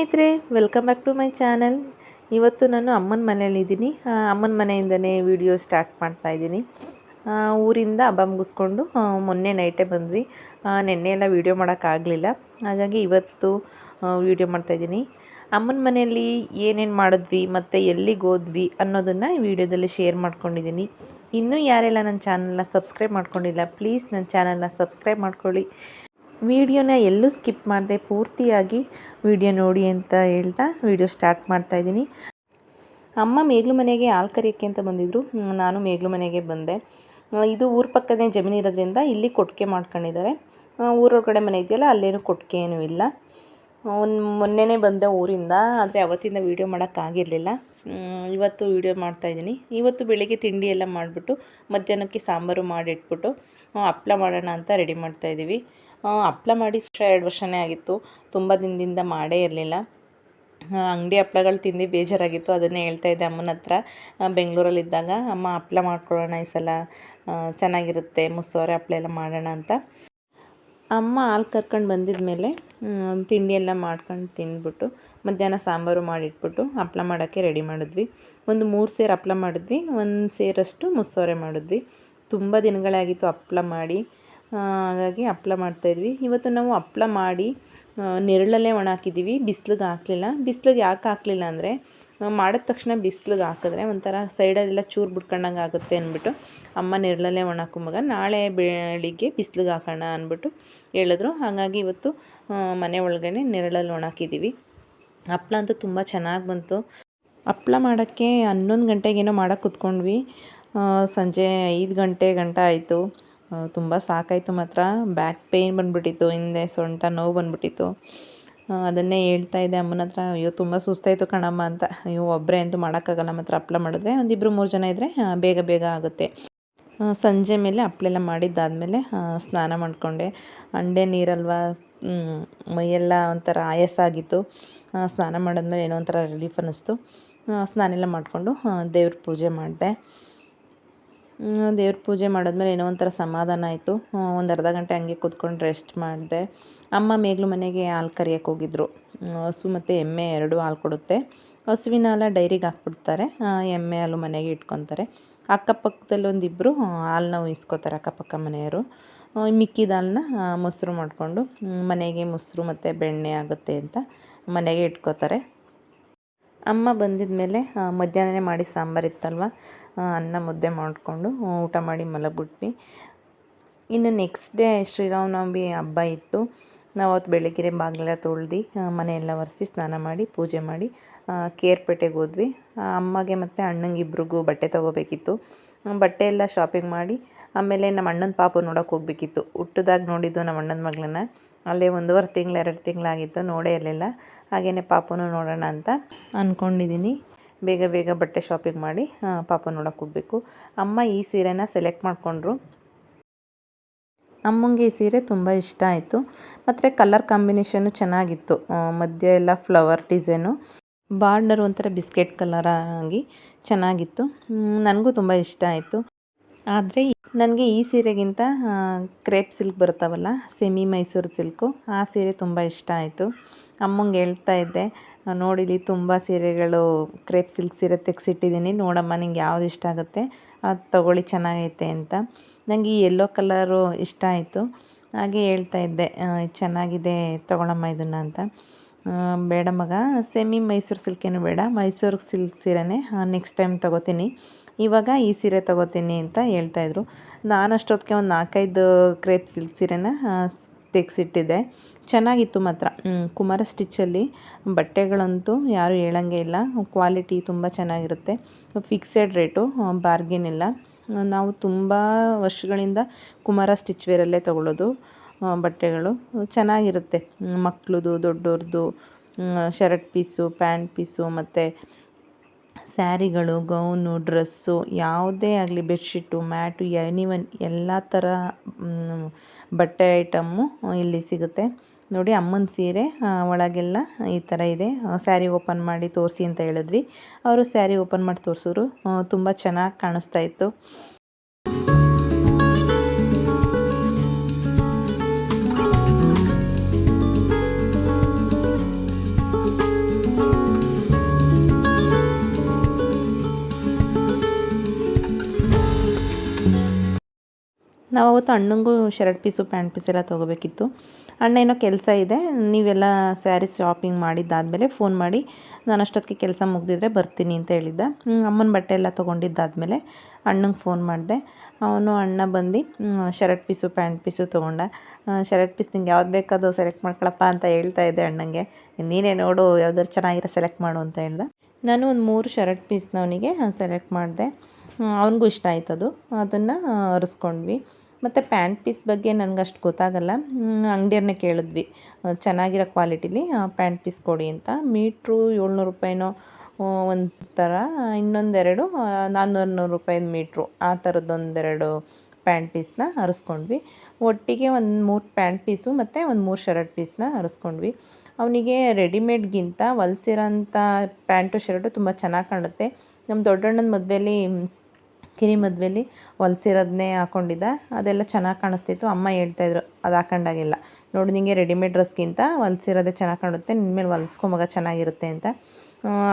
ಸ್ನೇಹಿತರೆ welcome back to my channel ಇವತ್ತು ನಾನು ಅಮ್ಮನ ಮನೆಯಲ್ಲಿದ್ದೀನಿ ಅಮ್ಮನ ಮನೆಯಿಂದನೇ ವಿಡಿಯೋ ಸ್ಟಾರ್ಟ್ ಮಾಡ್ತಾ ಇದ್ದೀನಿ. ಊರಿಂದ ಹಬ್ಬ ಮುಗಿಸ್ಕೊಂಡು ಮೊನ್ನೆ ನೈಟೇ ಬಂದ್ವಿ. ನೆನ್ನೆ ಎಲ್ಲ ವೀಡಿಯೋ ಮಾಡೋಕ್ಕಾಗಲಿಲ್ಲ ಹಾಗಾಗಿ ಇವತ್ತು ವೀಡಿಯೋ ಮಾಡ್ತಾಯಿದ್ದೀನಿ ಅಮ್ಮನ ಮನೆಯಲ್ಲಿ ಏನೇನು ಮಾಡಿದ್ವಿ, ಮತ್ತು ಎಲ್ಲಿಗೆ ಹೋದ್ವಿ ಅನ್ನೋದನ್ನು ಈ ವಿಡಿಯೋದಲ್ಲಿ ಶೇರ್ ಮಾಡ್ಕೊಂಡಿದ್ದೀನಿ. ಇನ್ನೂ ಯಾರೆಲ್ಲ ನನ್ನ ಚಾನಲ್ನ ಸಬ್ಸ್ಕ್ರೈಬ್ ಮಾಡ್ಕೊಂಡಿಲ್ಲ ಪ್ಲೀಸ್ ನನ್ನ ಚಾನಲ್ನ ಸಬ್ಸ್ಕ್ರೈಬ್ ಮಾಡ್ಕೊಳ್ಳಿ. ವಿಡಿಯೋನ ಎಲ್ಲೂ ಸ್ಕಿಪ್ ಮಾಡದೆ ಪೂರ್ತಿಯಾಗಿ ವಿಡಿಯೋ ನೋಡಿ ಅಂತ ಹೇಳ್ತಾ ವಿಡಿಯೋ ಸ್ಟಾರ್ಟ್ ಮಾಡ್ತಾಯಿದ್ದೀನಿ ಅಮ್ಮ ಮೇಗ್ಲು ಮನೆಗೆ ಹಾಲು ಅಂತ ಬಂದಿದ್ದರು ನಾನು ಮೇಗ್ಲು ಮನೆಗೆ ಬಂದೆ. ಇದು ಊರ ಪಕ್ಕದೇ ಜಮೀನು ಇರೋದ್ರಿಂದ ಇಲ್ಲಿ ಕೊಟ್ಟಿಗೆ ಮಾಡ್ಕೊಂಡಿದ್ದಾರೆ. ಊರೊಳಗಡೆ ಮನೆ ಇದೆಯಲ್ಲ, ಅಲ್ಲೇನು ಕೊಟ್ಟಿಗೆ ಏನೂ ಇಲ್ಲ. ಮೊನ್ನೆನೇ ಬಂದೆ ಊರಿಂದ, ಆದರೆ ಅವತ್ತಿಂದ ವೀಡಿಯೋ ಮಾಡೋಕ್ಕಾಗಿರಲಿಲ್ಲ ಇವತ್ತು ವೀಡಿಯೋ ಮಾಡ್ತಾಯಿದ್ದೀನಿ ಇವತ್ತು ಬೆಳಿಗ್ಗೆ ತಿಂಡಿ ಎಲ್ಲ ಮಾಡಿಬಿಟ್ಟು ಮಧ್ಯಾಹ್ನಕ್ಕೆ ಸಾಂಬಾರು ಮಾಡಿಟ್ಬಿಟ್ಟು ಹಪ್ಪಳ ಮಾಡೋಣ ಅಂತ ರೆಡಿ ಮಾಡ್ತಾಯಿದ್ದೀವಿ ಹಪ್ಳ ಮಾಡಿ ಎರಡು ವರ್ಷನೇ ಆಗಿತ್ತು. ತುಂಬ ದಿನದಿಂದ ಮಾಡೇ ಇರಲಿಲ್ಲ. ಅಂಗಡಿ ಹಪ್ಳಗಳು ತಿಂದು ಬೇಜಾರಾಗಿತ್ತು. ಅದನ್ನೇ ಹೇಳ್ತಾ ಇದ್ದೆ ಅಮ್ಮನ ಹತ್ರ. ಬೆಂಗಳೂರಲ್ಲಿದ್ದಾಗ ಅಮ್ಮ, ಹಪ್ಳ ಮಾಡ್ಕೊಳ್ಳೋಣ ಈ ಸಲ. ಚೆನ್ನಾಗಿರುತ್ತೆ. ಮುಸ್ಸೋರೆ ಹಪ್ಳ ಎಲ್ಲ ಮಾಡೋಣ ಅಂತ. ಅಮ್ಮ ಹಾಲು ಕರ್ಕೊಂಡು ಬಂದಿದ ಮೇಲೆ ತಿಂಡಿ ಎಲ್ಲ ಮಾಡ್ಕೊಂಡು ತಿಂದ್ಬಿಟ್ಟು, ಮಧ್ಯಾಹ್ನ ಸಾಂಬಾರು ಮಾಡಿಟ್ಬಿಟ್ಟು ಹಪ್ಳ ಮಾಡೋಕ್ಕೆ ರೆಡಿ ಮಾಡಿದ್ವಿ. ಒಂದು ಮೂರು ಸೇರು ಹಪ್ಳ ಮಾಡಿದ್ವಿ. ಒಂದು ಸೇರಷ್ಟು ಮುಸ್ಸೋರೆ ಮಾಡಿದ್ವಿ. ತುಂಬ ದಿನಗಳಾಗಿತ್ತು ಹಪ್ಳ ಮಾಡಿ ಹಾಗಾಗಿ ಹಪ್ಳ ಮಾಡ್ತಾಯಿದ್ವಿ ಇವತ್ತು ನಾವು ಹಪ್ಳ ಮಾಡಿ ನೆರಳಲ್ಲೇ ಒಣ ಹಾಕಿದ್ದೀವಿ. ಬಿಸ್ಲಿಗೆ ಹಾಕಲಿಲ್ಲ. ಬಿಸ್ಲಿಗೆ ಯಾಕೆ ಹಾಕಲಿಲ್ಲ ಅಂದರೆ ಮಾಡಿದ ತಕ್ಷಣ ಬಿಸ್ಲಿಗೆ ಹಾಕಿದ್ರೆ ಒಂಥರ ಸೈಡಲ್ಲೆಲ್ಲ ಚೂರು ಬಿಟ್ಕೊಂಡಂಗೆ ಆಗುತ್ತೆ ಅಂದ್ಬಿಟ್ಟು ಅಮ್ಮ ನೆರಳಲ್ಲೇ ಒಣ ಹಾಕೊಂಬಾಗ ನಾಳೆ ಬೆಳಿಗ್ಗೆ ಬಿಸ್ಲಿಗೆ ಹಾಕೋಣ ಅಂದ್ಬಿಟ್ಟು ಹೇಳಿದ್ರು. ಹಾಗಾಗಿ ಇವತ್ತು ಮನೆ ಒಳಗಡೆ ನೆರಳಲ್ಲಿ ಒಣ ಹಾಕಿದ್ದೀವಿ. ಹಪ್ಳ ಅಂತೂ ತುಂಬ ಚೆನ್ನಾಗಿ ಬಂತು. ಹಪ್ಳ ಮಾಡೋಕ್ಕೆ ಹನ್ನೊಂದು ಗಂಟೆಗೇನೋ ಮಾಡೋಕ್ಕೆ ಕುತ್ಕೊಂಡ್ವಿ. ಸಂಜೆ ಐದು ಗಂಟೆ, ಗಂಟ ಆಯಿತು. ತುಂಬ ಸಾಕಾಯಿತು ಮಾತ್ರ. ಬ್ಯಾಕ್ ಪೇಯ್ನ್ ಬಂದುಬಿಟ್ಟಿತ್ತು, ಹಿಂದೆ ಸೊಂಟ ನೋವು ಬಂದುಬಿಟ್ಟಿತ್ತು. ಅದನ್ನೇ ಹೇಳ್ತಾ ಇದ್ದೆ ಅಮ್ಮನ ಹತ್ರ. ಅಯ್ಯೋ, ತುಂಬ ಸುಸ್ತಾಯಿತು ಕಣಮ್ಮ ಅಂತ. ಅಯ್ಯೋ ಒಬ್ಬರೇ ಅಂತೂ ಮಾಡೋಕ್ಕಾಗಲ್ಲ, ಮಾತ್ರ ಹಪ್ಳ ಮಾಡಿದ್ರೆ. ಒಂದಿಬ್ಬರು ಮೂರು ಜನ ಇದ್ದರೆ ಬೇಗ ಬೇಗ ಆಗುತ್ತೆ. ಸಂಜೆ ಮೇಲೆ ಹಪ್ಳೆಲ್ಲ ಮಾಡಿದ್ದಾದಮೇಲೆ ಸ್ನಾನ ಮಾಡಿಕೊಂಡೆ. ಅಂಡೆ ನೀರಲ್ವ? ಮೈಯೆಲ್ಲ ಒಂಥರ ಆಯಾಸ ಆಗಿತ್ತು ಸ್ನಾನ ಮಾಡಿದ್ಮೇಲೆ ಏನೋ ಒಂಥರ ರಿಲೀಫ್ ಅನ್ನಿಸ್ತು. ಸ್ನಾನ ಎಲ್ಲ ಮಾಡಿಕೊಂಡು ದೇವ್ರ ಪೂಜೆ ಮಾಡಿದೆ. ದೇವ್ರ ಪೂಜೆ ಮಾಡಿದ್ಮೇಲೆ ಏನೋ ಒಂಥರ ಸಮಾಧಾನ ಆಯಿತು. ಒಂದು ಅರ್ಧ ಗಂಟೆ ಹಂಗೆ ಕೂತ್ಕೊಂಡು ರೆಸ್ಟ್ ಮಾಡಿದೆ. ಅಮ್ಮ ಮೇಗ್ಲು ಮನೆಗೆ ಹಾಲು ಕರಿಯೋಕೆ ಹೋಗಿದ್ರು. ಹಸು ಮತ್ತು ಎಮ್ಮೆ ಎರಡೂ ಹಾಲು ಕೊಡುತ್ತೆ. ಹಸುವಿನ ಹಾಲು ಡೈರಿಗೆ ಹಾಕ್ಬಿಡ್ತಾರೆ. ಎಮ್ಮೆ ಹಾಲು ಮನೆಗೆ ಇಟ್ಕೊತಾರೆ. ಅಕ್ಕಪಕ್ಕದಲ್ಲಿ ಒಂದಿಬ್ಬರು ಹಾಲನ್ನ ಉಯಿಸ್ಕೋತಾರೆ ಅಕ್ಕಪಕ್ಕ ಮನೆಯವರು. ಮಿಕ್ಕಿದ ಹಾಲನ್ನ ಮೊಸರು ಮಾಡಿಕೊಂಡು ಮನೆಗೆ ಮೊಸರು ಮತ್ತು ಬೆಣ್ಣೆ ಆಗುತ್ತೆ ಅಂತ ಮನೆಗೆ ಇಟ್ಕೋತಾರೆ. ಅಮ್ಮ ಬಂದಿದ ಮೇಲೆ ಮಧ್ಯಾಹ್ನನೇ ಮಾಡಿ ಸಾಂಬಾರು ಇತ್ತಲ್ವ? ಅನ್ನ ಮುದ್ದೆ ಮಾಡಿಕೊಂಡು ಊಟ ಮಾಡಿ ಮಲಗಿಬಿಟ್ವಿ. ಇನ್ನು ನೆಕ್ಸ್ಟ್ ಡೇ ಶ್ರೀರಾಮನವಮಿ ಹಬ್ಬ ಇತ್ತು. ನಾವು ಅವತ್ತು ಬೆಳಗ್ಗೆ ಬಾಗಿಲೆಲ್ಲ ತೊಳ್ದು ಮನೆಯೆಲ್ಲ ಒರೆಸಿ ಸ್ನಾನ ಮಾಡಿ, ಪೂಜೆ ಮಾಡಿ ಕೇರ್ಪೇಟೆಗೆ ಹೋದ್ವಿ. ಅಮ್ಮಗೆ ಮತ್ತು ಅಣ್ಣಂಗೆ ಇಬ್ರಿಗೂ ಬಟ್ಟೆ ತೊಗೋಬೇಕಿತ್ತು. ಬಟ್ಟೆ ಎಲ್ಲ ಶಾಪಿಂಗ್ ಮಾಡಿ, ಆಮೇಲೆ ನಮ್ಮ ಅಣ್ಣನ ಪಾಪ ನೋಡೋಕೆ ಹೋಗ್ಬೇಕಿತ್ತು. ಹುಟ್ಟದಾಗ ನೋಡಿದ್ದು ನಮ್ಮ ಅಣ್ಣನ ಮಗಳನ್ನ. ಅಲ್ಲೇ ಒಂದೂವರೆ ತಿಂಗಳು, ಎರಡು ತಿಂಗಳಾಗಿತ್ತು ನೋಡೇ ಇರಲಿಲ್ಲ. ಹಾಗೆಯೇ ಪಾಪನೂ ನೋಡೋಣ ಅಂತ ಅಂದ್ಕೊಂಡಿದ್ದೀನಿ ಬೇಗ ಬೇಗ ಬಟ್ಟೆ ಶಾಪಿಂಗ್ ಮಾಡಿ ಪಾಪ ನೋಡೋಕೆ ಹೋಗಬೇಕು. ಅಮ್ಮ ಈ ಸೀರೆನ ಸೆಲೆಕ್ಟ್ ಮಾಡಿಕೊಂಡ್ರು. ಅಮ್ಮಂಗೆ ಈ ಸೀರೆ ತುಂಬ ಇಷ್ಟ ಆಯಿತು. ಮತ್ತು ಕಲರ್ ಕಾಂಬಿನೇಷನು ಚೆನ್ನಾಗಿತ್ತು. ಮಧ್ಯೆ ಎಲ್ಲ ಫ್ಲವರ್ ಡಿಸೈನು ಬಾರ್ಡರ್ ಒಂಥರ ಬಿಸ್ಕೆಟ್ ಕಲರ್ ಆಗಿ ಚೆನ್ನಾಗಿತ್ತು. ನನಗೂ ತುಂಬ ಇಷ್ಟ ಆಯಿತು. ಆದರೆ ನನಗೆ ಈ ಸೀರೆಗಿಂತ ಕ್ರೇಪ್ ಸಿಲ್ಕ್ ಬರ್ತಾವಲ್ಲ ಸೆಮಿ ಮೈಸೂರು ಸಿಲ್ಕು ಆ ಸೀರೆ ತುಂಬ ಇಷ್ಟ ಆಯಿತು. ಅಮ್ಮಂಗೆ ಹೇಳ್ತಾ ಇದ್ದೆ ನೋಡಿಲಿ ತುಂಬ ಸೀರೆಗಳು, ಕ್ರೇಪ್ ಸಿಲ್ಕ್ ಸೀರೆ ತೆಗೆಸಿಟ್ಟಿದ್ದೀನಿ, ನೋಡಮ್ಮ ನಿಂಗೆ ಯಾವ್ದು ಇಷ್ಟ ಆಗುತ್ತೆ, ಅದು ತಗೊಳ್ಳಿ ಚೆನ್ನಾಗೈತೆ ಅಂತ. ನನಗೆ ಈ ಯೆಲ್ಲೋ ಕಲರು ಇಷ್ಟ ಆಯಿತು. ಹಾಗೆ ಹೇಳ್ತಾ ಇದ್ದೆ ಚೆನ್ನಾಗಿದೆ, ತಗೊಳಮ್ಮ ಇದನ್ನು ಅಂತ. ಬೇಡ ಮಗ ಸೆಮಿ ಮೈಸೂರು ಸಿಲ್ಕೇನು ಬೇಡ ಮೈಸೂರು ಸಿಲ್ಕ್ ಸೀರೆನೇ ನೆಕ್ಸ್ಟ್ ಟೈಮ್ ತೊಗೋತೀನಿ. ಇವಾಗ ಈ ಸೀರೆ ತೊಗೋತೀನಿ, ಅಂತ ಹೇಳ್ತಾಯಿದ್ರು ನಾನು ಅಷ್ಟೊತ್ತಿಗೆ ಒಂದು ನಾಲ್ಕೈದು ಕ್ರೇಪ್ ಸಿಲ್ಕ್ ಸೀರೆನ ತೆಗ್ಸಿಟ್ಟಿದ್ದೆ ಚೆನ್ನಾಗಿತ್ತು ಮಾತ್ರ. ಕುಮಾರ ಸ್ಟಿಚ್ಚಲ್ಲಿ ಬಟ್ಟೆಗಳಂತೂ ಯಾರೂ ಹೇಳಂಗೆ ಇಲ್ಲ. ಕ್ವಾಲಿಟಿ ತುಂಬ ಚೆನ್ನಾಗಿರುತ್ತೆ. ಫಿಕ್ಸೆಡ್ ರೇಟು ಬಾರ್ಗೇನ್ ಇಲ್ಲ. ನಾವು ತುಂಬ ವರ್ಷಗಳಿಂದ ಕುಮಾರ ಸ್ಟಿಚ್ ವೇರಲ್ಲೇ ತಗೊಳ್ಳೋದು ಬಟ್ಟೆಗಳು. ಚೆನ್ನಾಗಿರುತ್ತೆ. ಮಕ್ಕಳದು ದೊಡ್ಡವ್ರದ್ದು ಶರ್ಟ್ ಪೀಸು ಪ್ಯಾಂಟ್ ಪೀಸು ಮತ್ತು ಸ್ಯಾರಿಗಳು, ಗೌನು, ಡ್ರೆಸ್ಸು, ಯಾವುದೇ ಆಗಲಿ, ಬೆಡ್ಶೀಟು, ಮ್ಯಾಟು, ಎನಿವನ್, ಎಲ್ಲ ಥರ ಬಟ್ಟೆ ಐಟಮ್ಮು ಇಲ್ಲಿ ಸಿಗುತ್ತೆ. ನೋಡಿ, ಅಮ್ಮನ ಸೀರೆ ಒಳಗೆಲ್ಲ ಈ ಥರ ಇದೆ. ಸ್ಯಾರಿ ಓಪನ್ ಮಾಡಿ ತೋರಿಸಿ ಅಂತ ಹೇಳಿದ್ವಿ. ಅವರು ಸ್ಯಾರಿ ಓಪನ್ ಮಾಡಿ ತೋರಿಸಿದ್ರು. ತುಂಬ ಚೆನ್ನಾಗಿ ಕಾಣಿಸ್ತಾ ಇತ್ತು. ನಾವು ಅವತ್ತು ಅಣ್ಣಂಗೂ ಶರ್ಟ್ ಪೀಸು, ಪ್ಯಾಂಟ್ ಪೀಸ್ ಎಲ್ಲ ತೊಗೋಬೇಕಿತ್ತು. ಅಣ್ಣ ಏನೋ ಕೆಲಸ ಇದೆ, ನೀವೆಲ್ಲ ಸ್ಯಾರಿ ಶಾಪಿಂಗ್ ಮಾಡಿದ್ದಾದಮೇಲೆ ಫೋನ್ ಮಾಡಿ ನಾನು ಅಷ್ಟೊತ್ತಿಗೆ ಕೆಲಸ ಮುಗಿದಿದ್ರೆ ಬರ್ತೀನಿ ಅಂತ ಹೇಳಿದ್ದ. ಅಮ್ಮನ ಬಟ್ಟೆ ಎಲ್ಲ ತೊಗೊಂಡಿದ್ದಾದಮೇಲೆ ಅಣ್ಣಂಗೆ ಫೋನ್ ಮಾಡಿದೆ. ಅವನು ಅಣ್ಣ ಬಂದು ಶರ್ಟ್ ಪೀಸು, ಪ್ಯಾಂಟ್ ಪೀಸು ತೊಗೊಂಡ. ಶರ್ಟ್ ಪೀಸ್ ನಿಂಗೆ ಯಾವ್ದು ಬೇಕಾದೋ ಸೆಲೆಕ್ಟ್ ಮಾಡ್ಕೊಳಪ್ಪ ಅಂತ ಹೇಳ್ತಾ ಇದ್ದೆ ಅಣ್ಣಂಗೆ. ನೀನೇ ನೋಡು ಯಾವ್ದಾದ್ರು ಚೆನ್ನಾಗಿರೋ ಸೆಲೆಕ್ಟ್ ಮಾಡು ಅಂತ ಹೇಳ್ದೆ. ನಾನು ಒಂದು ಮೂರು ಶರ್ಟ್ ಪೀಸ್ನವನಿಗೆ ಸೆಲೆಕ್ಟ್ ಮಾಡಿದೆ. ಅವನಿಗೂ ಇಷ್ಟ ಆಯ್ತದು. ಅದನ್ನು ಒರೆಸ್ಕೊಂಡ್ವಿ ಮತ್ತು ಪ್ಯಾಂಟ್ ಪೀಸ್ ಬಗ್ಗೆ ನನಗೆ ಗೊತ್ತಾಗಲ್ಲ. ಅಂಗಡಿಯವ್ರನ್ನೇ ಕೇಳಿದ್ವಿ. ಚೆನ್ನಾಗಿರೋ ಕ್ವಾಲಿಟಿಲಿ ಪ್ಯಾಂಟ್ ಪೀಸ್ ಕೊಡಿ ಅಂತ. ಮೀಟ್ರು ಏಳ್ನೂರು ರೂಪಾಯಿನೋ ಒಂದು ಥರ ಇನ್ನೊಂದೆರಡು ನಾನ್ನೂರು ನೂರು ರೂಪಾಯಿದು ಮೀಟ್ರು. ಆ ಥರದ್ದೊಂದೆರಡು ಪ್ಯಾಂಟ್ ಪೀಸ್ನ ಹರಿಸ್ಕೊಂಡ್ವಿ. ಒಟ್ಟಿಗೆ ಒಂದು ಮೂರು ಪ್ಯಾಂಟ್ ಪೀಸು ಮತ್ತು ಒಂದು ಮೂರು ಶರ್ಟ್ ಪೀಸ್ನ ಹರಿಸ್ಕೊಂಡ್ವಿ. ಅವನಿಗೆ ರೆಡಿಮೇಡ್ಗಿಂತ ಹೊಲ್ಸಿರೋಂಥ ಪ್ಯಾಂಟು ಶರ್ಟು ತುಂಬ ಚೆನ್ನಾಗಿ ಕಾಣುತ್ತೆ. ನಮ್ಮ ದೊಡ್ಡಣ್ಣನ ಮದುವೆಯಲ್ಲಿ ಕಿರಿ ಮದುವೆಯಲ್ಲಿ ಹೊಲ್ಸಿರೋದನ್ನೇ ಹಾಕೊಂಡಿದ್ದ. ಅದೆಲ್ಲ ಚೆನ್ನಾಗಿ ಕಾಣಿಸ್ತಿತ್ತು. ಅಮ್ಮ ಹೇಳ್ತಾಯಿದ್ರು ಅದು ಹಾಕೊಂಡಾಗೆಲ್ಲ. ನೋಡಿ ನಿಮಗೆ ರೆಡಿಮೇಡ್ ಡ್ರೆಸ್ಗಿಂತ ಹೊಲ್ಸಿರೋದೇ ಚೆನ್ನಾಗಿ ಕಾಣುತ್ತೆ. ನಿನ್ಮೇಲೆ ಹೊಲ್ಸ್ಕೊಂಬಾಗ ಚೆನ್ನಾಗಿರುತ್ತೆ ಅಂತ.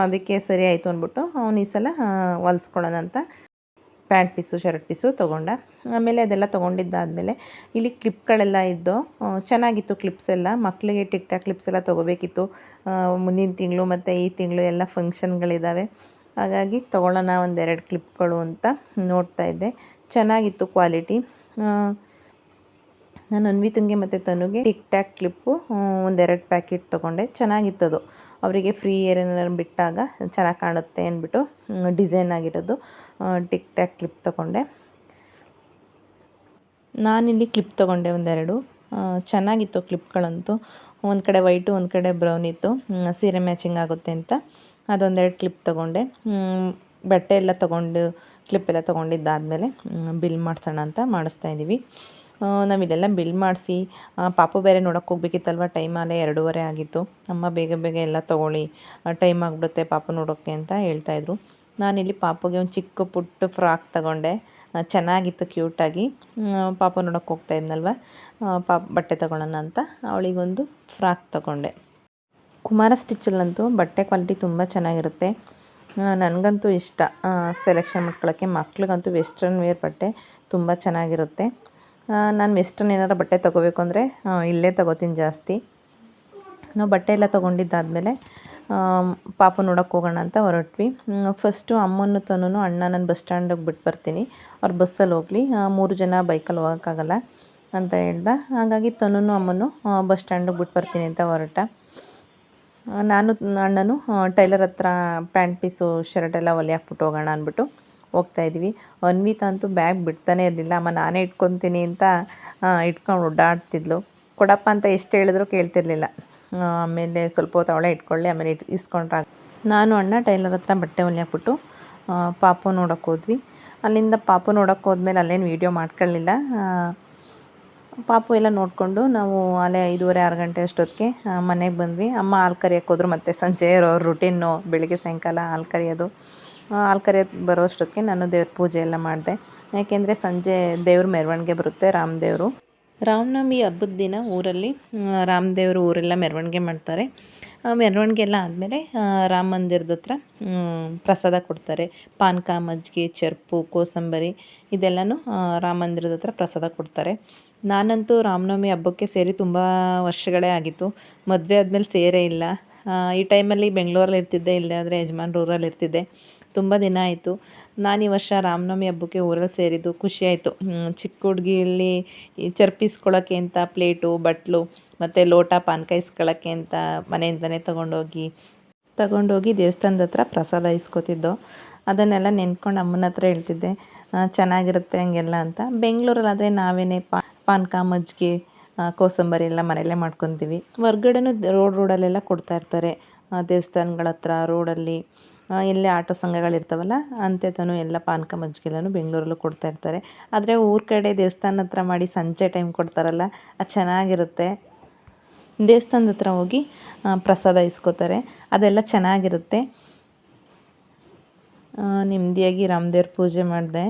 ಅದಕ್ಕೆ ಸರಿ ಆಯಿತು ಅಂದ್ಬಿಟ್ಟು ಅವನು ಈ ಸಲ ಹೊಲ್ಸ್ಕೊಳ್ಳೋಣ ಅಂತ. ಪ್ಯಾಂಟ್ ಪೀಸು, ಶರ್ಟ್ ಪೀಸು ತೊಗೊಂಡ. ಆಮೇಲೆ ಅದೆಲ್ಲ ತೊಗೊಂಡಿದ್ದಾದಮೇಲೆ ಇಲ್ಲಿ ಕ್ಲಿಪ್ಗಳೆಲ್ಲ ಇದ್ದು ಚೆನ್ನಾಗಿತ್ತು ಕ್ಲಿಪ್ಸ್ ಎಲ್ಲ. ಮಕ್ಕಳಿಗೆ ಟಿಕ್ ಟಾಕ್ ಕ್ಲಿಪ್ಸ್ ಎಲ್ಲ ತೊಗೋಬೇಕಿತ್ತು. ಮುಂದಿನ ತಿಂಗಳು ಮತ್ತು ಈ ತಿಂಗಳು ಎಲ್ಲ ಫಂಕ್ಷನ್ಗಳಿದ್ದಾವೆ ಹಾಗಾಗಿ ತೊಗೊಳ್ಳೋಣ ಒಂದೆರಡು ಕ್ಲಿಪ್ಗಳು ಅಂತ ನೋಡ್ತಾ ಇದ್ದೆ. ಚೆನ್ನಾಗಿತ್ತು ಕ್ವಾಲಿಟಿ. ನಾನು ಅನ್ವಿತಂಗೆ ಮತ್ತು ತನುಗೆ ಟಿಕ್ ಟ್ಯಾಕ್ ಕ್ಲಿಪ್ಪು ಒಂದೆರಡು ಪ್ಯಾಕೆಟ್ ತೊಗೊಂಡೆ. ಚೆನ್ನಾಗಿತ್ತದು ಅವರಿಗೆ ಫ್ರೀ ಏನಾದ್ರು ಬಿಟ್ಟಾಗ ಚೆನ್ನಾಗಿ ಕಾಣುತ್ತೆ ಅಂದ್ಬಿಟ್ಟು ಡಿಸೈನ್ ಆಗಿರೋದು ಟಿಕ್ ಟ್ಯಾಕ್ ಕ್ಲಿಪ್ ತೊಗೊಂಡೆ. ನಾನಿಲ್ಲಿ ಕ್ಲಿಪ್ ತೊಗೊಂಡೆ ಒಂದೆರಡು. ಚೆನ್ನಾಗಿತ್ತು ಕ್ಲಿಪ್ಗಳಂತೂ. ಒಂದು ಕಡೆ ವೈಟು ಒಂದು ಕಡೆ ಬ್ರೌನ್ ಇತ್ತು. ಸೀರೆ ಮ್ಯಾಚಿಂಗ್ ಆಗುತ್ತೆ ಅಂತ. ಅದೊಂದೆರಡು ಕ್ಲಿಪ್ ತೊಗೊಂಡೆ. ಬಟ್ಟೆ ಎಲ್ಲ ತೊಗೊಂಡು ಕ್ಲಿಪ್ ಎಲ್ಲ ತೊಗೊಂಡಿದ್ದಾದಮೇಲೆ ಬಿಲ್ ಮಾಡಿಸೋಣ ಅಂತ ಮಾಡಿಸ್ತಾ ಇದ್ದೀವಿ ನಾವಿಲ್ಲೆಲ್ಲ ಬಿಲ್ ಮಾಡಿಸಿ ಪಾಪು ಬೇರೆ ನೋಡೋಕೆ ಹೋಗ್ಬೇಕಿತ್ತಲ್ವ? ಟೈಮ್ ಅಲ್ಲೇ ಎರಡೂವರೆ ಆಗಿತ್ತು. ಅಮ್ಮ ಬೇಗ ಬೇಗ ಎಲ್ಲ ತೊಗೊಳ್ಳಿ. ಟೈಮ್ ಆಗಿಬಿಡುತ್ತೆ ಪಾಪು ನೋಡೋಕ್ಕೆ ಅಂತ ಹೇಳ್ತಾಯಿದ್ರು ನಾನಿಲ್ಲಿ ಪಾಪುಗೆ ಒಂದು ಚಿಕ್ಕ ಪುಟ್ಟ ಫ್ರಾಕ್ ತಗೊಂಡೆ. ಚೆನ್ನಾಗಿತ್ತು, ಕ್ಯೂಟಾಗಿ. ಪಾಪ ನೋಡೋಕ್ಕೆ ಹೋಗ್ತಾ ಇದ್ನಲ್ವ? ಪಾಪ ಬಟ್ಟೆ ತೊಗೊಳ್ಳೋಣ ಅಂತ ಅವಳಿಗೊಂದು ಫ್ರಾಕ್ ತಗೊಂಡೆ. ಕುಮಾರ ಸ್ಟಿಚ್ಚಲ್ಲಂತೂ ಬಟ್ಟೆ ಕ್ವಾಲಿಟಿ ತುಂಬ ಚೆನ್ನಾಗಿರುತ್ತೆ. ನನಗಂತೂ ಇಷ್ಟ. ಸೆಲೆಕ್ಷನ್ ಮಾಡ್ಕೊಳ್ಳೋಕ್ಕೆ ಮಕ್ಳಿಗಂತೂ ವೆಸ್ಟರ್ನ್ ವೇರ್ ಬಟ್ಟೆ ತುಂಬ ಚೆನ್ನಾಗಿರುತ್ತೆ. ನಾನು ವೆಸ್ಟರ್ನ್ ಏನಾರು ಬಟ್ಟೆ ತೊಗೋಬೇಕು ಅಂದರೆ ಇಲ್ಲೇ ತೊಗೋತೀನಿ ಜಾಸ್ತಿ. ನಾವು ಬಟ್ಟೆ ಎಲ್ಲ ತೊಗೊಂಡಿದ್ದಾದಮೇಲೆ ಪಾಪು ನೋಡೋಕೆ ಹೋಗೋಣ ಅಂತ ಹೊರಟ್ವಿ. ಫಸ್ಟು ಅಮ್ಮನ ತನೂ ಅಣ್ಣ ನಾನು ಬಸ್ ಸ್ಟ್ಯಾಂಡಿಗೆ ಬಿಟ್ಟು ಬರ್ತೀನಿ. ಅವ್ರು ಬಸ್ಸಲ್ಲಿ ಹೋಗಲಿ. ಮೂರು ಜನ ಬೈಕಲ್ಲಿ ಹೋಗೋಕ್ಕಾಗಲ್ಲ ಅಂತ ಹೇಳ್ದೆ. ಹಾಗಾಗಿ ತನೂ ಅಮ್ಮನು ಬಸ್ ಸ್ಟ್ಯಾಂಡಿಗೆ ಬಿಟ್ಟು ಬರ್ತೀನಿ ಅಂತ ಹೊರಟ. ನಾನು, ಅಣ್ಣನು ಟೈಲರ್ ಹತ್ರ ಪ್ಯಾಂಟ್ ಪೀಸು ಶರ್ಟ್ ಎಲ್ಲ ಒಲೆ ಹಾಕ್ಬಿಟ್ಟು ಹೋಗೋಣ ಅಂದ್ಬಿಟ್ಟು ಹೋಗ್ತಾಯಿದ್ವಿ ಅನ್ವಿತಾ ಅಂತೂ ಬ್ಯಾಗ್ ಬಿಡ್ತಾನೆ ಇರಲಿಲ್ಲ. ಅಮ್ಮ, ನಾನೇ ಇಟ್ಕೊತೀನಿ ಅಂತ ಇಟ್ಕೊಂಡು ಓಡಾಡ್ತಿದ್ಲು. ಕೊಡಪ್ಪ ಅಂತ ಎಷ್ಟು ಹೇಳಿದ್ರು ಕೇಳ್ತಿರ್ಲಿಲ್ಲ. ಆಮೇಲೆ ಸ್ವಲ್ಪ ಹೊತ್ತು ಅವಳೆ ಇಟ್ಕೊಳ್ಳಿ, ಆಮೇಲೆ ಇಟ್, ಇಸ್ಕೊಂಡ್ರೆ ನಾನು ಅಣ್ಣ ಟೈಲರ್ ಹತ್ರ ಬಟ್ಟೆ ಹೊಲಿಯಾಕ್ಬಿಟ್ಟು ಪಾಪು ನೋಡೋಕೆ ಹೋದ್ವಿ. ಅಲ್ಲಿಂದ ಪಾಪು ನೋಡೋಕೆ ಹೋದ್ಮೇಲೆ ಅಲ್ಲೇನು ವೀಡಿಯೋ ಮಾಡ್ಕೊಳ್ಳಿಲ್ಲ ಪಾಪು ಎಲ್ಲ ನೋಡಿಕೊಂಡು ನಾವು ಅಲ್ಲೇ ಐದೂವರೆ, ಆರು ಗಂಟೆ ಅಷ್ಟೊತ್ತಿಗೆ ಮನೆಗೆ ಬಂದ್ವಿ. ಅಮ್ಮ ಹಾಲು ಕರಿಯೋಕೆ ಹೋದ್ರು ಮತ್ತು ಸಂಜೆ ಇರೋರು ರುಟೀನು ಬೆಳಿಗ್ಗೆ ಸಾಯಂಕಾಲ ಹಾಲು ಕರಿಯೋದು. ಹಾಲು ಕರಿಯೋದು ಬರೋ ಅಷ್ಟೊತ್ತಿಗೆ ನಾನು ದೇವ್ರ ಪೂಜೆ ಎಲ್ಲ ಮಾಡಿದೆ. ಯಾಕೆಂದರೆ ಸಂಜೆ ದೇವ್ರ ಮೆರವಣಿಗೆ ಬರುತ್ತೆ ರಾಮದೇವರು. ರಾಮನವಮಿ ಹಬ್ಬದ ದಿನ ಊರಲ್ಲಿ ರಾಮದೇವರು ಊರೆಲ್ಲ ಮೆರವಣಿಗೆ ಮಾಡ್ತಾರೆ. ಮೆರವಣಿಗೆ ಎಲ್ಲ ಆದಮೇಲೆ ರಾಮ ಮಂದಿರದ ಹತ್ರ ಪ್ರಸಾದ ಕೊಡ್ತಾರೆ. ಪಾನಕ, ಮಜ್ಜಿಗೆ, ಚರ್ಪು, ಕೋಸಂಬರಿ ಇದೆಲ್ಲನೂ ರಾಮ ಮಂದಿರದ ಹತ್ರ ಪ್ರಸಾದ ಕೊಡ್ತಾರೆ. ನಾನಂತೂ ರಾಮನವಮಿ ಹಬ್ಬಕ್ಕೆ ಸೇರಿ ತುಂಬ ವರ್ಷಗಳೇ ಆಗಿತ್ತು. ಮದುವೆ ಆದಮೇಲೆ ಸೇರೇ ಇಲ್ಲ. ಈ ಟೈಮಲ್ಲಿ ಬೆಂಗಳೂರಲ್ಲಿ ಇರ್ತಿದ್ದೆ ಇಲ್ಲದೆ ಆದರೆ ಯಜಮಾನ್ ಇರ್ತಿದ್ದೆ. ತುಂಬ ದಿನ ಆಯಿತು. ನಾನು ಈ ವರ್ಷ ರಾಮನವಮಿ ಹಬ್ಬಕ್ಕೆ ಊರಲ್ಲಿ ಸೇರಿದ್ದು ಖುಷಿಯಾಯಿತು ಚಿಕ್ಕ ಹುಡುಗಿಯಲ್ಲಿ ಚರ್ಪಿಸ್ಕೊಳ್ಳೋಕ್ಕೆ ಅಂತ ಪ್ಲೇಟು, ಬಟ್ಲು, ಮತ್ತು ಲೋಟ ಪಾನಕ ಇಸ್ಕೊಳ್ಳೋಕ್ಕೆ ಅಂತ ಮನೆಯಿಂದನೇ ತೊಗೊಂಡೋಗಿ, ತಗೊಂಡೋಗಿ ದೇವಸ್ಥಾನದ ಹತ್ರ ಪ್ರಸಾದ ಇಸ್ಕೊತಿದ್ದೋ. ಅದನ್ನೆಲ್ಲ ನೆನ್ಕೊಂಡು ಅಮ್ಮನ ಹತ್ರ ಹೇಳ್ತಿದ್ದೆ ಚೆನ್ನಾಗಿರುತ್ತೆ ಹಂಗೆಲ್ಲ ಅಂತ. ಬೆಂಗಳೂರಲ್ಲಾದರೆ ನಾವೇನೇ ಪಾ ಪಾನಕ ಮಜ್ಜಿಗೆ ಕೋಸಂಬರಿ ಎಲ್ಲ ಮನೆಯಲ್ಲೇ ಮಾಡ್ಕೊತೀವಿ. ಹೊರ್ಗಡೆನೂ ರೋಡ್, ರೋಡಲ್ಲೆಲ್ಲ ಕೊಡ್ತಾಯಿರ್ತಾರೆ ದೇವಸ್ಥಾನಗಳ ಹತ್ರ ರೋಡಲ್ಲಿ. ಎಲ್ಲೇ ಆಟೋ ಸಂಘಗಳಿರ್ತಾವಲ್ಲ ಅಂಥೇತನು ಎಲ್ಲ ಪಾನಕ ಮಜ್ಜಿಗೆಲ್ಲನೂ ಬೆಂಗಳೂರಲ್ಲೂ ಕೊಡ್ತಾ ಇರ್ತಾರೆ. ಆದರೆ ಊರ ಕಡೆ ದೇವಸ್ಥಾನ ಹತ್ರ ಮಾಡಿ ಸಂಜೆ ಟೈಮ್ ಕೊಡ್ತಾರಲ್ಲ, ಅದು ಚೆನ್ನಾಗಿರುತ್ತೆ. ದೇವಸ್ಥಾನದ ಹತ್ರ ಹೋಗಿ ಪ್ರಸಾದ ಇಸ್ಕೋತಾರೆ, ಅದೆಲ್ಲ ಚೆನ್ನಾಗಿರುತ್ತೆ. ನೆಮ್ಮದಿಯಾಗಿ ರಾಮದೇವ್ರ ಪೂಜೆ ಮಾಡಿದೆ.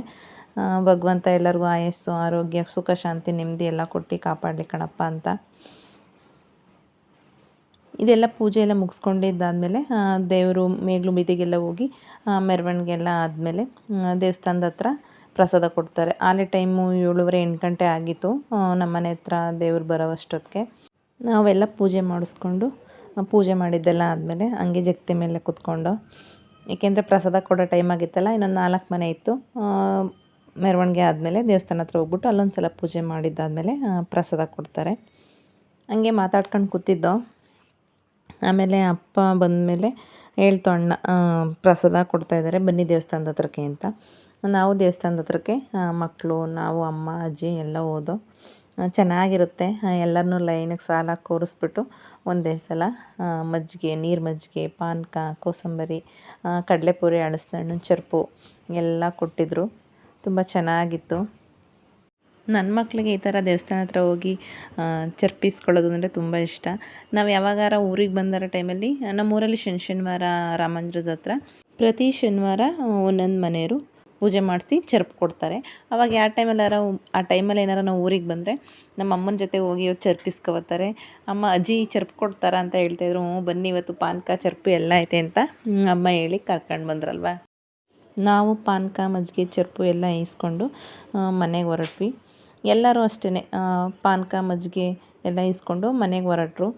ಭಗವಂತ ಎಲ್ಲರಿಗೂ ಆಯಸ್ಸು, ಆರೋಗ್ಯ, ಸುಖ, ಶಾಂತಿ, ನೆಮ್ಮದಿ ಎಲ್ಲ ಕೊಟ್ಟು ಕಾಪಾಡಲಿ ಕಣಪ್ಪ ಅಂತ. ಇದೆಲ್ಲ ಪೂಜೆ ಎಲ್ಲ ಮುಗಿಸ್ಕೊಂಡಿದ್ದಾದಮೇಲೆ ದೇವರು ಮೇಗ್ಲು ಬೀದಿಗೆಲ್ಲ ಹೋಗಿ ಮೆರವಣಿಗೆ ಎಲ್ಲ ಆದಮೇಲೆ ದೇವಸ್ಥಾನದ ಹತ್ರ ಪ್ರಸಾದ ಕೊಡ್ತಾರೆ. ಆಲೆ ಟೈಮು ಏಳುವರೆ ಎಂಟು ಗಂಟೆ ಆಗಿತ್ತು ನಮ್ಮ ಮನೆ ಹತ್ರ ದೇವ್ರು ಬರೋವಷ್ಟೊತ್ತಿಗೆ. ನಾವೆಲ್ಲ ಪೂಜೆ ಮಾಡಿಸ್ಕೊಂಡು ಪೂಜೆ ಮಾಡಿದ್ದೆಲ್ಲ ಆದಮೇಲೆ ಹಂಗೆ ಜಗತಿ ಮೇಲೆ ಕೂತ್ಕೊಂಡು, ಏಕೆಂದರೆ ಪ್ರಸಾದ ಕೊಡೋ ಟೈಮ್ ಆಗಿತ್ತಲ್ಲ, ಇನ್ನೊಂದು ನಾಲ್ಕು ಮನೆ ಇತ್ತು ಮೆರವಣಿಗೆ ಆದಮೇಲೆ ದೇವಸ್ಥಾನ ಹತ್ರ ಹೋಗ್ಬಿಟ್ಟು ಅಲ್ಲೊಂದು ಸಲ ಪೂಜೆ ಮಾಡಿದ್ದಾದಮೇಲೆ ಪ್ರಸಾದ ಕೊಡ್ತಾರೆ. ಹಂಗೆ ಮಾತಾಡ್ಕೊಂಡು ಕೂತಿದ್ದೋ ಆಮೇಲೆ ಅಪ್ಪ ಬಂದಮೇಲೆ ಹೇಳ್ತು ಅಣ್ಣ ಪ್ರಸಾದ ಕೊಡ್ತಾಯಿದ್ದಾರೆ ಬನ್ನಿ ದೇವಸ್ಥಾನದ ಹತ್ರಕ್ಕೆ ಅಂತ. ನಾವು ದೇವಸ್ಥಾನದ ಹತ್ರಕ್ಕೆ ಮಕ್ಕಳು ನಾವು ಅಮ್ಮ, ಅಜ್ಜಿ ಎಲ್ಲ ಹೋದೋ ಚೆನ್ನಾಗಿರುತ್ತೆ. ಎಲ್ಲರನ್ನೂ ಲೈನಿಗೆ ಸಾಲಾಗಿ ಕೂರಿಸ್ಬಿಟ್ಟು ಒಂದೇ ಸಲ ಮಜ್ಜಿಗೆ, ನೀರು ಮಜ್ಜಿಗೆ ಪಾನಕ ಕೋಸಂಬರಿ ಕಡಲೆಪೂರಿ ಕಡಲೆಪುರಿ ಹಣ್ಣು ಚರ್ಪು ಎಲ್ಲ ಕೊಟ್ಟಿದ್ದರು ತುಂಬ ಚೆನ್ನಾಗಿತ್ತು. ನನ್ನ ಮಕ್ಕಳಿಗೆ ಈ ಥರ ದೇವಸ್ಥಾನ ಹತ್ರ ಹೋಗಿ ಚರ್ಪಿಸ್ಕೊಳ್ಳೋದು ಅಂದರೆ ತುಂಬ ಇಷ್ಟ. ನಾವು ಯಾವಾಗಾರ ಊರಿಗೆ ಬಂದಾರ ಟೈಮಲ್ಲಿ ನಮ್ಮೂರಲ್ಲಿ ಶನಿ ಶನಿವಾರ ರಾಮಂಜರದ ಹತ್ರ ಪ್ರತಿ ಶನಿವಾರ ಒಂದೊಂದು ಮನೆಯವರು ಪೂಜೆ ಮಾಡಿಸಿ ಚರ್ಪ್ ಕೊಡ್ತಾರೆ. ಅವಾಗ ಯಾವ ಟೈಮಲ್ಲಾರ ಆ ಟೈಮಲ್ಲಿ ಏನಾರ ನಾವು ಊರಿಗೆ ಬಂದರೆ ನಮ್ಮ ಅಮ್ಮನ ಜೊತೆ ಹೋಗಿ ಚರ್ಪಿಸ್ಕೊಬತ್ತಾರೆ. ಅಮ್ಮ, ಅಜ್ಜಿ, ಚರ್ಪ್ ಕೊಡ್ತಾರ? ಅಂತ ಹೇಳ್ತಾಯಿದ್ರು ಹ್ಞೂ, ಬನ್ನಿ ಇವತ್ತು ಪಾನಕ ಚರ್ಪು ಎಲ್ಲ ಐತೆ ಅಂತ. ಅಮ್ಮ ಹೇಳಿ ಕರ್ಕೊಂಡು ಬಂದ್ರಲ್ವ. ನಾವು ಪಾನಕ, ಮಜ್ಜಿಗೆ, ಚರ್ಪು ಎಲ್ಲ ಈಸ್ಕೊಂಡು ಮನೆಗೆ ಹೊರಟ್ವಿ. ಎಲ್ಲರೂ ಅಷ್ಟೇ ಪಾನಕ, ಮಜ್ಜಿಗೆ ಎಲ್ಲ ಇಸ್ಕೊಂಡು ಮನೆಗೆ ಹೊರಟ್ರು.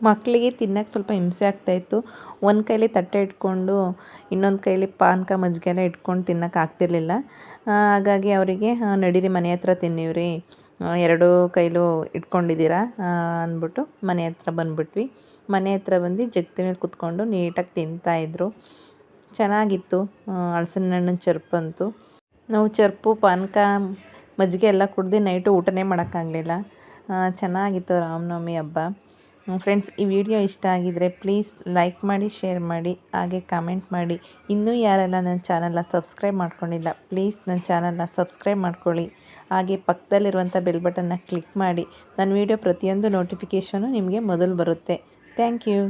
ಮಕ್ಕಳಿಗೆ ತಿನ್ನೋಕ್ಕೆ ಸ್ವಲ್ಪ ಹಿಂಸೆ ಆಗ್ತಾಯಿತ್ತು ಒಂದು ಕೈಲಿ ತಟ್ಟೆ ಇಟ್ಕೊಂಡು, ಇನ್ನೊಂದು ಕೈಲಿ ಪಾನಕ, ಮಜ್ಜಿಗೆ ಎಲ್ಲ ಇಟ್ಕೊಂಡು ತಿನ್ನೋಕೆ ಆಗ್ತಿರ್ಲಿಲ್ಲ. ಹಾಗಾಗಿ ಅವರಿಗೆ ನಡೀರಿ, ಮನೆ ಹತ್ರ ತಿನ್ನಿವ್ರಿ. ಎರಡು ಕೈಲೂ ಇಟ್ಕೊಂಡಿದ್ದೀರಾ? ಅಂದ್ಬಿಟ್ಟು ಮನೆ ಹತ್ರ ಬಂದುಬಿಟ್ವಿ. ಮನೆ ಹತ್ರ ಬಂದು ಜಗತಿ ಮೇಲೆ ಕುತ್ಕೊಂಡು ನೀಟಾಗಿ ತಿಂತಾಯಿದ್ರು ಚೆನ್ನಾಗಿತ್ತು. ಹಣ್ಣಿನ ಚರ್ಪಂತು ನಾವು ಚರ್ಪು, ಪಾನಕ ಮಜ್ಜಿಗೆ ಎಲ್ಲ ಕುಡ್ದು ನೈಟು ಊಟನೇ ಮಾಡೋಕ್ಕಾಗಲಿಲ್ಲ. ಚೆನ್ನಾಗಿತ್ತು ರಾಮನವಮಿ ಹಬ್ಬ. ಫ್ರೆಂಡ್ಸ್ ಈ ವಿಡಿಯೋ ಇಷ್ಟ ಆಗಿದರೆ ಪ್ಲೀಸ್ ಲೈಕ್ ಮಾಡಿ ಶೇರ್ ಮಾಡಿ, ಹಾಗೆ ಕಮೆಂಟ್ ಮಾಡಿ. ಇನ್ನೂ ಯಾರೆಲ್ಲ ನನ್ನ ಚಾನಲ್ನ ಸಬ್ಸ್ಕ್ರೈಬ್ ಮಾಡ್ಕೊಂಡಿಲ್ಲ ಪ್ಲೀಸ್ ನನ್ನ ಚಾನಲ್ನ ಸಬ್ಸ್ಕ್ರೈಬ್ ಮಾಡ್ಕೊಳ್ಳಿ. ಹಾಗೆ ಪಕ್ಕದಲ್ಲಿರುವಂಥ ಬೆಲ್ ಬಟನ್ನ ಕ್ಲಿಕ್ ಮಾಡಿ. ನನ್ನ ವಿಡಿಯೋ ಪ್ರತಿಯೊಂದು ನೋಟಿಫಿಕೇಷನು ನಿಮಗೆ ಮೊದಲು ಬರುತ್ತೆ. Thank you